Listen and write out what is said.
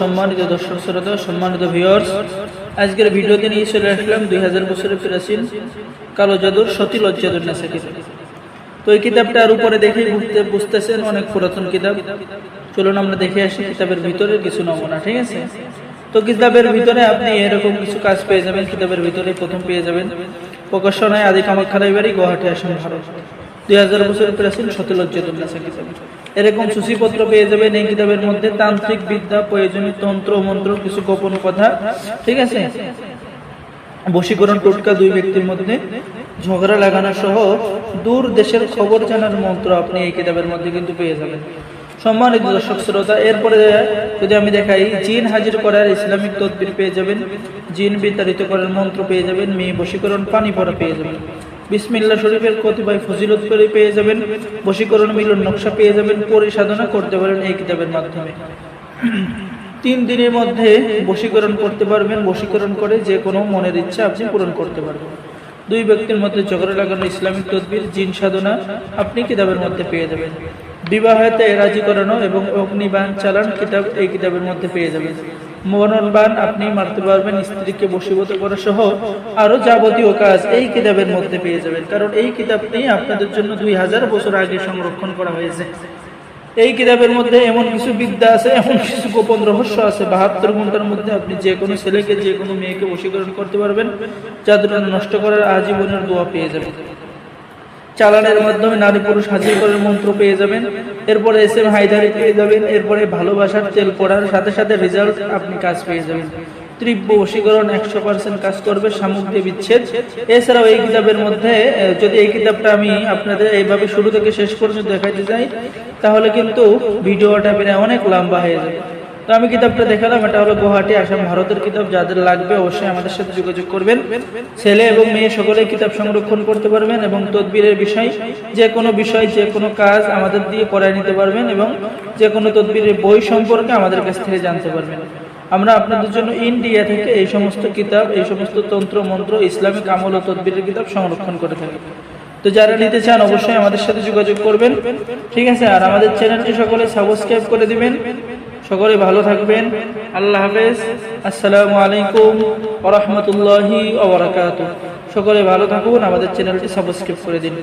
সম্মানিত দর্শক শ্রোতা, সম্মানিত আজকের ভিডিওতে নিয়ে চলে আসলাম দুই হাজার প্রাচীন কালো জাদুর সতী লজ্জাদুর নেশা কিতাব। তো এই কিতাবটার উপরে দেখে বুঝতে বুঝতেছেন অনেক পুরাতন কিতাব। চলুন আমরা দেখে আসি কিতাবের ভিতরে কিছু নমুনা, ঠিক আছে? তো কিতাবের ভিতরে আপনি এরকম কিছু কাজ পেয়ে যাবেন, কিতাবের ভিতরে প্রথম পেয়ে যাবেন প্রকাশনায় আদি কামাখ্যা গুয়াহাটি, আসাম, ভারত। দুই হাজার বছরের প্রাচীন সতলজ্জাতুল নেশা কিতাব। এরকম সূচিপত্র পেয়ে যাবেন, এই কিতাবের মধ্যে তান্ত্রিক বিদ্যা প্রয়োজনীয় তন্ত্র, মন্ত্র, কিছু গোপন কথা, ঠিক আছে? বশীকরণ, টোটকা দুই ব্যক্তির মধ্যে ঝগড়া লাগানো সহ দূর দেশের খবর জানার মন্ত্র আপনি এই কিতাবের মধ্যে কিন্তু পেয়ে যাবেন। সম্মানিত দর্শক, শ্রোতা, এরপরে যদি আমি দেখাই, জিন হাজির করার ইসলামিক তদবির পেয়ে যাবেন, জিন বিতাড়িত করার মন্ত্র পেয়ে যাবেন, মেয়ে বশীকরণ, পানি পড়া পেয়ে যাবেন। বিসমিল্লা শরীফের কতিপয় ফজিলত করে পেয়ে যাবেন, বশীকরণ মিলন নকশা পেয়ে যাবেন, পরিসাধনা করতে পারেন এই কিতাবের মাধ্যমে। তিন দিনের মধ্যে বশীকরণ করতে পারবেন, বশীকরণ করে যে কোনো মনের ইচ্ছা আপনি পূরণ করতে পারবেন। দুই ব্যক্তির মধ্যে ঝগড়া লাগানো ইসলামিক তদবির, জিন সাধনা আপনি কিতাবের মধ্যে পেয়ে যাবেন। বিবাহেতে রাজি করানো এবং অগ্নিবান চালান কিতাব এই কিতাবের মধ্যে পেয়ে যাবেন। মননবান আপনি মারতে পারবেন, স্ত্রীকে বশীভূত করা সহ আরও যাবতীয় কাজ এই কিতাবের মধ্যে পেয়ে যাবেন। কারণ এই কিতাবটি আপনাদের জন্য দুই হাজার বছর আগে সংরক্ষণ করা হয়েছে। এই কিতাবের মধ্যে এমন কিছু বিদ্যা আছে, এমন কিছু গোপন রহস্য আছে। বাহাত্তর ঘণ্টার মধ্যে আপনি যে কোনো ছেলেকে, যে কোনো মেয়েকে বশীকরণ করতে পারবেন। যাদের নষ্ট করার আজীবনের দোয়া পেয়ে যাবেন। চালানের মাধ্যমে নারী পুরুষ হাজির করার মন্ত্র পেয়ে যাবেন। এরপরে এস এম হায়দারি পেয়ে যাবেন। এরপরে ভালোবাসার তেল পড়ার সাথে সাথে রেজাল্ট আপনি কাজ পেয়ে যাবেন। তীব্র বশীকরণ একশো পার্সেন্ট কাজ করবে, সামগ্রী বিচ্ছেদ। এছাড়াও এই কিতাবের মধ্যে যদি এই কিতাবটা আমি আপনাদের এইভাবে শুরু থেকে শেষ পর্যন্ত দেখাইতে চাই তাহলে কিন্তু ভিডিওটা প্রায় অনেক লম্বা হয়ে যাবে। তো আমি কিতাবটা দেখালাম, এটা হলো গুয়াহাটি আসাম ভারতের কিতাব, যাদের লাগবে অবশ্যই আমাদের সাথে যোগাযোগ করবেন। ছেলে এবং মেয়ে সকলে কিতাব সংরক্ষণ করতে পারবেন এবং তদবিরের বিষয়, যে কোনো বিষয়, যে কোনো কাজ আমাদের দিয়ে করায় নিতে পারবেন এবং যে কোনো তদবিরের বই সম্পর্কে আমাদের কাছ থেকে জানতে পারবেন। আমরা আপনাদের জন্য ইন্ডিয়া থেকে এই সমস্ত কিতাব, এই সমস্ত তন্ত্র, মন্ত্র, ইসলামিক আমল ও তদবিরের কিতাব সংরক্ষণ করে থাকি। তো যারা নিতে চান অবশ্যই আমাদের সাথে যোগাযোগ করবেন। ঠিক আছে, আর আমাদের চ্যানেলটি সকলে সাবস্ক্রাইব করে দিবেন। সকলে ভালো থাকবেন। আল্লাহ হাফেজ। আসসালামু আলাইকুম ওরহমতুল্লাহি সকলে ভালো থাকুন, আমাদের চ্যানেলটি সাবস্ক্রাইব করে দিন।